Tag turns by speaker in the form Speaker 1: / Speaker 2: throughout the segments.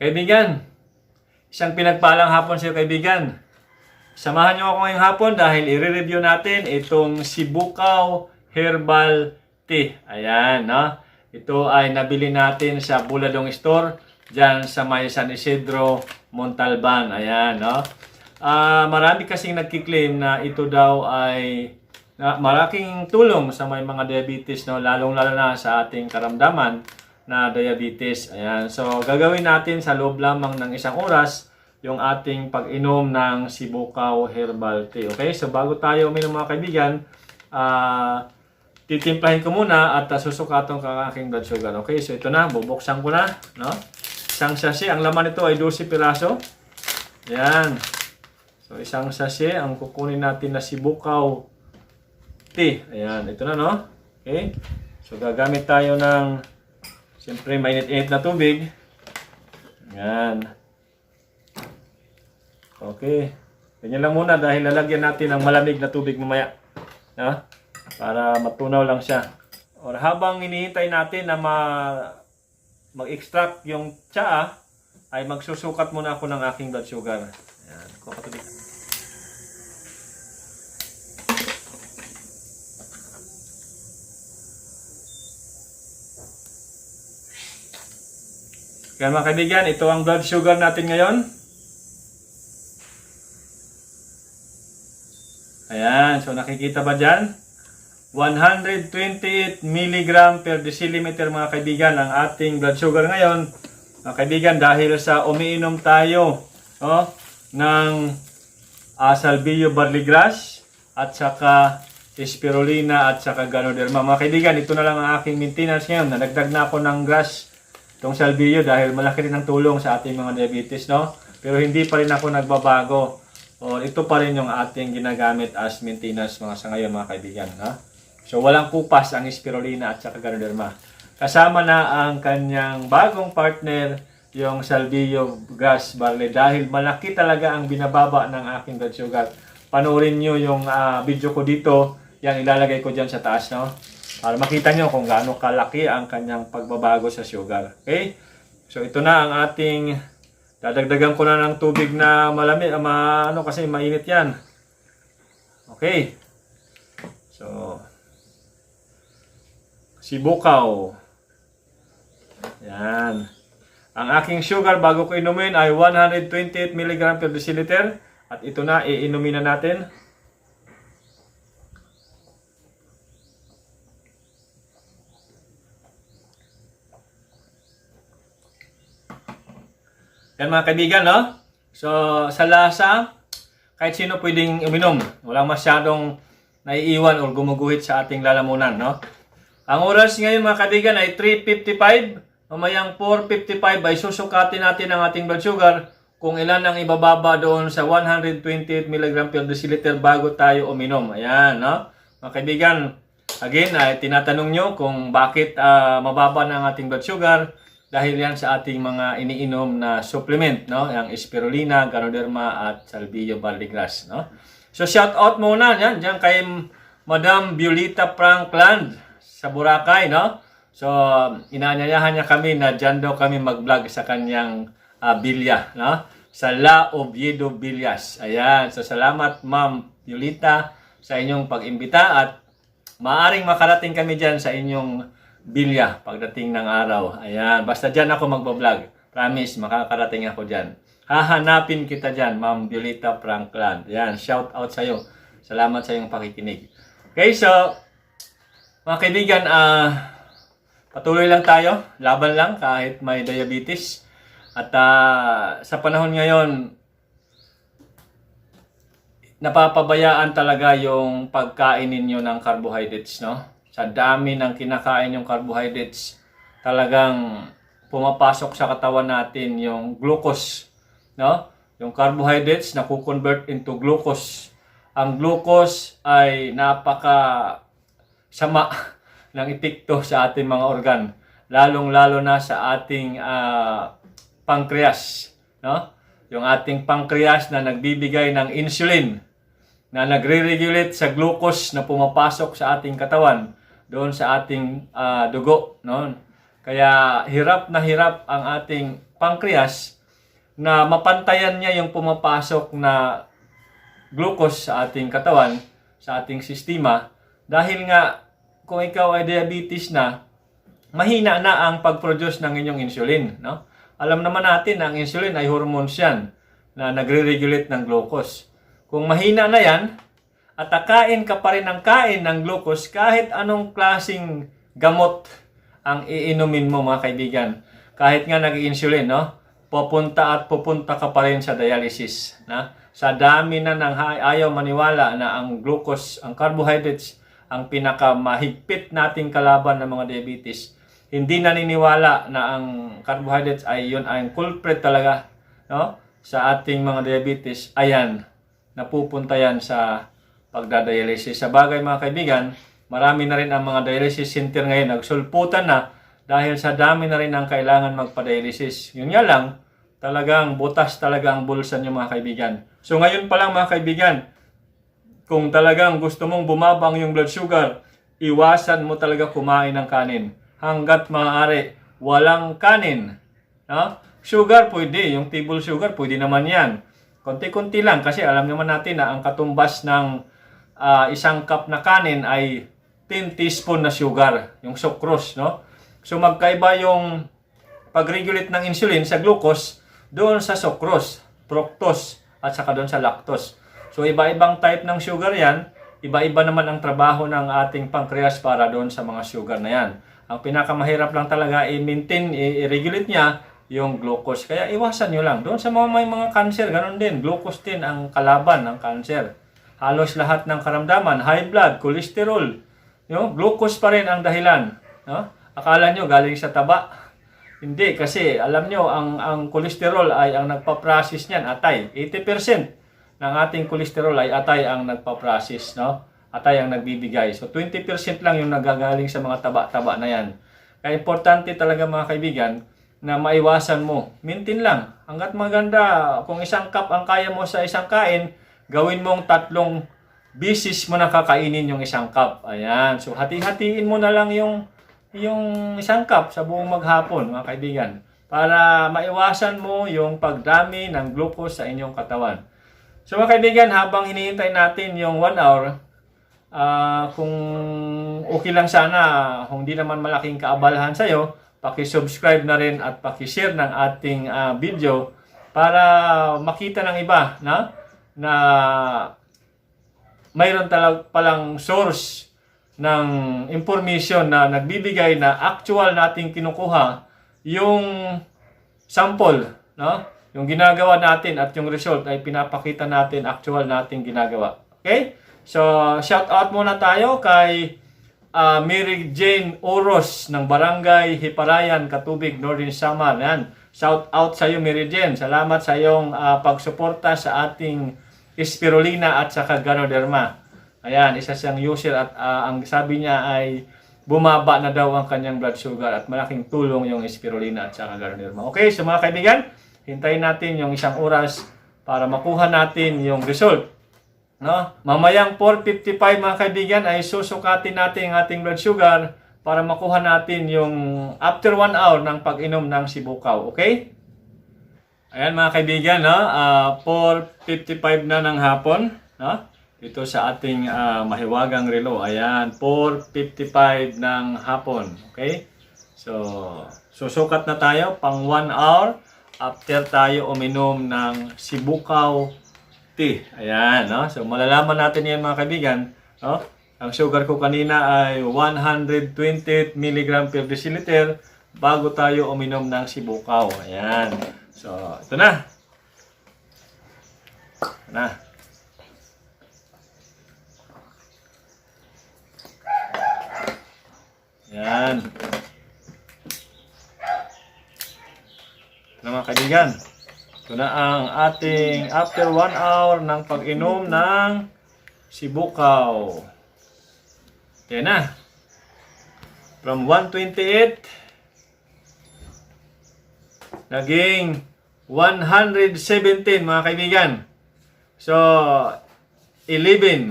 Speaker 1: Kaibigan, isang pinagpalang hapon sa iyo kaibigan. Samahan niyo ako ngayong hapon dahil i-review natin itong Sibukaw Herbal Tea. Ayan, no? Ito ay nabili natin sa Buladong Store dyan sa may San Isidro, Montalban. Ayan, no? Ah, marami kasing nagkiklaim na ito daw ay na malaking tulong sa may mga diabetes, no? Lalong-lalo na sa ating karamdaman na diabetes. Ayan. So, gagawin natin sa loob lamang ng isang oras yung ating pag-inom ng Sibukaw Herbal Tea. Okay? So, bago tayo uminom mga kaibigan, ah titimplahin ko muna at uh, susukatan ko ang aking blood sugar. Okay? So, ito na. Bubuksan ko na. No? Isang sachet. Ang laman nito ay 12 piraso. Ayan. So, isang sachet. Ang kukunin natin na Sibukaw Tea. Ayan. Ito na, no? Okay? So, gagamit tayo ng Siyempre, mainit-init na tubig. Yan. Okay. Ganyan lang muna dahil lalagyan natin ng malamig na tubig mamaya. No? Para matunaw lang siya. Or habang hinihintay natin na ma mag-extract yung tsaa, ay magsusukat muna ako ng aking blood sugar. Ayan. Kuha Kaya mga kaibigan, ito ang blood sugar natin ngayon. Ayan, so nakikita ba dyan? 128 mg per deciliter mga kaibigan ang ating blood sugar ngayon. Mga kaibigan, dahil sa umiinom tayo no, ng uh, barley grass at saka spirulina at saka ganoderma. Mga kaibigan, ito na lang ang aking maintenance ngayon. Nadagdag na ako ng grass itong salvio dahil malaki rin ang tulong sa ating mga diabetes, no? Pero hindi pa rin ako nagbabago. O ito pa rin yung ating ginagamit as maintenance mga sa ngayon, mga kaibigan, ha? So walang kupas ang spirulina at saka ganoderma. Kasama na ang kanyang bagong partner, yung Salvio Gas Barley dahil malaki talaga ang binababa ng aking blood sugar. Panoorin nyo yung ah, video ko dito, yan ilalagay ko dyan sa taas, no? Para makita nyo kung gaano kalaki ang kanyang pagbabago sa sugar. Okay? So ito na ang ating dadagdagan ko na ng tubig na malamig, ah, ma, ano kasi mainit yan. Okay. So Sibukaw. Yan. Ang aking sugar bago ko inumin ay 128 mg per deciliter. At ito na, iinumin na natin. Yan mga kaibigan, no? So, sa lasa, kahit sino pwedeng uminom. Walang masyadong naiiwan o gumuguhit sa ating lalamunan, no? Ang oras ngayon mga kaibigan ay 3.55. Mamayang 4.55 ay susukatin natin ang ating blood sugar kung ilan ang ibababa doon sa 128 mg per deciliter bago tayo uminom. Ayan, no? Mga kaibigan, again, ay tinatanong nyo kung bakit ah, mababa na ang ating blood sugar dahil yan sa ating mga iniinom na supplement, no? Yung spirulina, ganoderma at salvio barleygrass, no? So shout out muna yan diyan kay Madam Violeta Frankland sa Boracay, no? So inanyayahan niya kami na diyan daw kami mag-vlog sa kanyang ah, bilya, no? Sa La Oviedo Villas. Ayan. So salamat Ma'am Violeta sa inyong pag-imbita at maaring makarating kami diyan sa inyong bilya pagdating ng araw. Ayan, basta dyan ako magbablog. Promise, makakarating ako dyan. Hahanapin kita dyan, Ma'am Violeta Frankland. Ayan, shout out sa'yo. Salamat sa iyong pakikinig. Okay, so, mga kaibigan, ah, patuloy lang tayo. Laban lang kahit may diabetes. At ah, sa panahon ngayon, napapabayaan talaga yung pagkain ninyo ng carbohydrates, no? Sa dami ng kinakain yung carbohydrates, talagang pumapasok sa katawan natin yung glucose, no? Yung carbohydrates na convert into glucose. Ang glucose ay napaka sama ng epekto sa ating mga organ, lalong-lalo na sa ating ah, pancreas, no? Yung ating pancreas na nagbibigay ng insulin na nagre-regulate sa glucose na pumapasok sa ating katawan doon sa ating ah, dugo no kaya hirap na hirap ang ating pancreas na mapantayan niya yung pumapasok na glucose sa ating katawan, sa ating sistema. Dahil nga, kung ikaw ay diabetes na, mahina na ang pag-produce ng inyong insulin. No? Alam naman natin na ang insulin ay hormones yan na nagre-regulate ng glucose. Kung mahina na yan, at kain ka pa rin ng kain ng glucose kahit anong klasing gamot ang iinumin mo mga kaibigan. Kahit nga nag-insulin, no? Pupunta at pupunta ka pa rin sa dialysis. Na? Sa dami na ng ayaw maniwala na ang glucose, ang carbohydrates, ang pinakamahigpit nating kalaban ng mga diabetes. Hindi naniniwala na ang carbohydrates ay yun ay culprit talaga no? sa ating mga diabetes. Ayan, napupunta yan sa pagdadialysis. Sa bagay mga kaibigan, marami na rin ang mga dialysis center ngayon nagsulputan na dahil sa dami na rin ang kailangan magpa-dialysis. Yun nga lang, talagang butas talaga ang bulsa niyo mga kaibigan. So ngayon pa lang mga kaibigan, kung talagang gusto mong bumabang yung blood sugar, iwasan mo talaga kumain ng kanin. Hanggat maaari, walang kanin. No? Sugar pwede, yung table sugar pwede naman yan. Konti-konti lang kasi alam naman natin na ang katumbas ng ah, isang cup na kanin ay 10 teaspoon na sugar, yung sucrose, no? So magkaiba yung pag-regulate ng insulin sa glucose doon sa sucrose, fructose, at saka doon sa lactose. So iba-ibang type ng sugar yan, iba-iba naman ang trabaho ng ating pancreas para doon sa mga sugar na yan. Ang pinakamahirap lang talaga i-maintain, i-regulate niya yung glucose. Kaya iwasan nyo lang. Doon sa mga may mga cancer, ganun din. Glucose din ang kalaban ng cancer. Halos lahat ng karamdaman, high blood, cholesterol, no? glucose pa rin ang dahilan. No? Akala nyo galing sa taba. Hindi, kasi alam nyo, ang, ang cholesterol ay ang nagpa-process niyan, atay. 80% ng ating cholesterol ay atay ang nagpa-process, no? Atay ang nagbibigay. So, 20% lang yung nagagaling sa mga taba-taba na yan. Kaya importante talaga mga kaibigan, na maiwasan mo. Mintin lang. Hanggat maganda, kung isang cup ang kaya mo sa isang kain, gawin mong tatlong bisis mo na kakainin yung isang cup. Ayan. So, hati-hatiin mo na lang yung yung isang cup sa buong maghapon, mga kaibigan, para maiwasan mo yung pagdami ng glucose sa inyong katawan. So mga kaibigan, habang hinihintay natin yung 1 hour, ah, kung okay lang sana, kung di naman malaking kaabalahan sa'yo, paki-subscribe na rin at paki-share ng ating ah, video para makita ng iba na na mayroon talag palang source ng information na nagbibigay na actual nating kinukuha yung sample, no? Yung ginagawa natin at yung result ay pinapakita natin actual nating ginagawa. Okay? So, shout out muna tayo kay ah, Mary Jane Oros ng Barangay Hiparayan, Katubig, Northern Samar. Yan. Shout out sa iyo Mary Jane. Salamat sa iyong ah, pagsuporta sa ating spirulina at saka ganoderma. Ayan, isa siyang user at ah, ang sabi niya ay bumaba na daw ang kanyang blood sugar at malaking tulong yung spirulina at saka ganoderma. Okay, so mga kaibigan, hintayin natin yung isang oras para makuha natin yung result. No? Mamayang 4.55 mga kaibigan ay susukatin natin ang ating blood sugar para makuha natin yung after 1 hour ng pag-inom ng sibukaw. Okay? Ayan mga kaibigan, no? Ah, 4.55 na ng hapon. No? Dito sa ating ah, mahiwagang relo. Ayan, 4.55 ng hapon. Okay? So, susukat na tayo pang 1 hour after tayo uminom ng sibukaw tea. Ayan, no? So, malalaman natin yan mga kaibigan. No? Ang sugar ko kanina ay 120 mg per deciliter bago tayo uminom ng sibukaw. Ayan. So, ito na. Ito na. Ayan. Ito na mga kaibigan. Ito na ang ating after 1 hour ng pag-inom ng sibukaw. Yan na. From 128, naging 117 mga kaibigan. So, 11.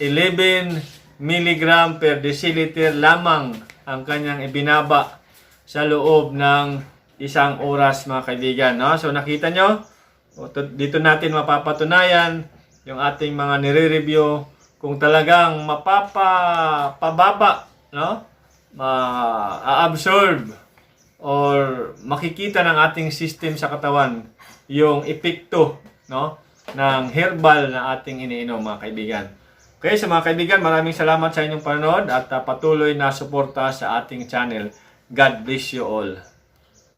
Speaker 1: 11 milligram per deciliter lamang ang kanyang ibinaba sa loob ng isang oras mga kaibigan. No? So nakita nyo, dito natin mapapatunayan yung ating mga nire-review kung talagang mapapababa, no? ma-absorb or makikita ng ating system sa katawan yung epekto no ng herbal na ating iniinom mga kaibigan. Okay, sa mga kaibigan, maraming salamat sa inyong panonood at ah, patuloy na suporta sa ating channel. God bless you all.